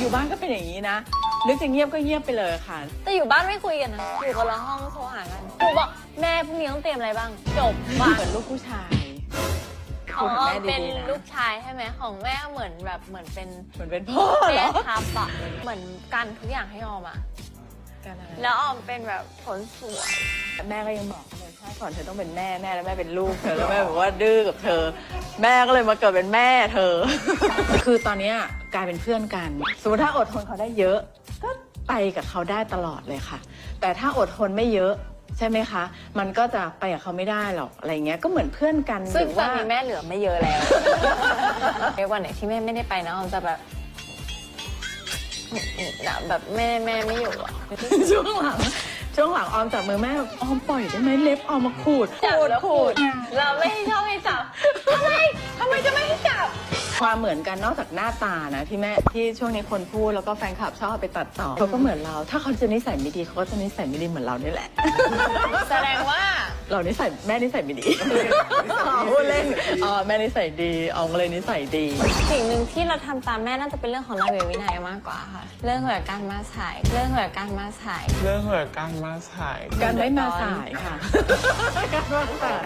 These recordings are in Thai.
อยู่บ้านก็เป็นอย่างนี้นะนึกจะเงียบก็เงียบไปเลยค่ะ แต่อยู่บ้านไม่คุยกันนะ อยู่คนละห้องโทรหากันหนูบอกแม่พรุ่งนี้ต้องเตรียมอะไรบ้าง จบว่ะเหมือนลูกผู้ชายของพูดอกับอมแม่เป็นดีๆนะลูกชายใช่ไหมของแม่เหมือนแบบเหมือนเป็นเหมือนเป็นพ่อเหรแม่อทับอะเหมือนกันทุกอย่างให้ออมอะกันอะไรแล้วออมเป็นแบบผลสวย แม่ก็ยังบอกเลยใช่ ก่อนเธอต้องเป็นแม่แม่แล้วแม่เป็นลูกเธอแล้วแม่บอกว่าดื้อกับเธอ แม่ก็เลยมาเกิดเป็นแม่เธอ คือตอนเนี้ยกลายเป็นเพื่อนกัน สมมติถ้าอดทนเขาได้เยอะ ก็ไปกับเขาได้ตลอดเลยค่ะ แต่ถ้าอดทนไม่เยอะใช่ไหมคะ มันก็จะไปกับเขาไม่ได้หรอกอะไรเงี้ยก็เหมือนเพื่อนกันซึ่งหรือตอนว่านี้แม่เหลือไม่เยอะแล้วในวันไหนที่แม่ไม่ได้ไปนะออมจะแบบแบบแม่แม่ไม่อยู่อะช่วงหลัง ช่วงหลังออมจับมือแม่ออมปล่อยได้ไหมเล็บออมมาขูดจับขูดแล้วขูดเราไม่ชอบให้จับทำไมทำไมจะไม่ให้จับ ความเหมือนกันนอกจากหน้าตานะที่แม่ที่ช่วงนี้คนพูดแล้วก็แฟนคลับชอบเอาไปตัดต่อเขาก็เหมือนเรา ถ้าเขาจะนิสัยไม่ดีเขาก็จะนิสัยไม่ดีเหมือนเรานี่แหละ แสดงว่า เรานิสัยแม่นิสัยไม่ดีอ๋อพูดเล่นอ๋อแม่นิสัยดีออมก็เลยนิสัยดี สิ่งหนึ่งที่เราทำตามแม่น่าจะเป็นเรื่องของระเบียบวินัยมากกว่าค่ะ เรื่องเกี่ยวกับการมาสาย เรื่องเกี่ยวกับการมาสาย เรื่องเหตุการณ์มาสาย การไม่มาสายค่ะ การมาสาย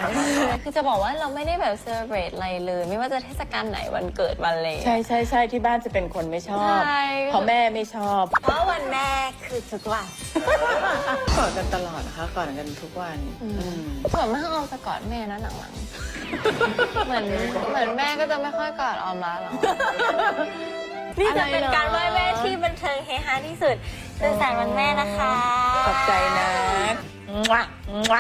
คือจะบอกว่าเราไม่ได้แบบเซอร์เบรตอะไรเลย ไม่ว่าจะเทศกาลไหนวันเกิดวันอะไรใช่ใช่ใช่ที่บ้านจะเป็นคนไม่ชอบใช่เพราะแม่ไม่ชอบ เพราะวันแม่คือทุกวันกอดกันตลอดนะคะกอดกันทุกวันอืมส่วนมากออมจะกอดแม่นะหลังๆ เหมือนเหมือนแม่ก็จะไม่ค่อยกอดออมละหรอกนี่จะเป็นการไหว้แม่ที่บันเทิงเฮฮาที่สุดสุขสันต์วันแม่นะคะ ขอบใจนะมั่วมั่ว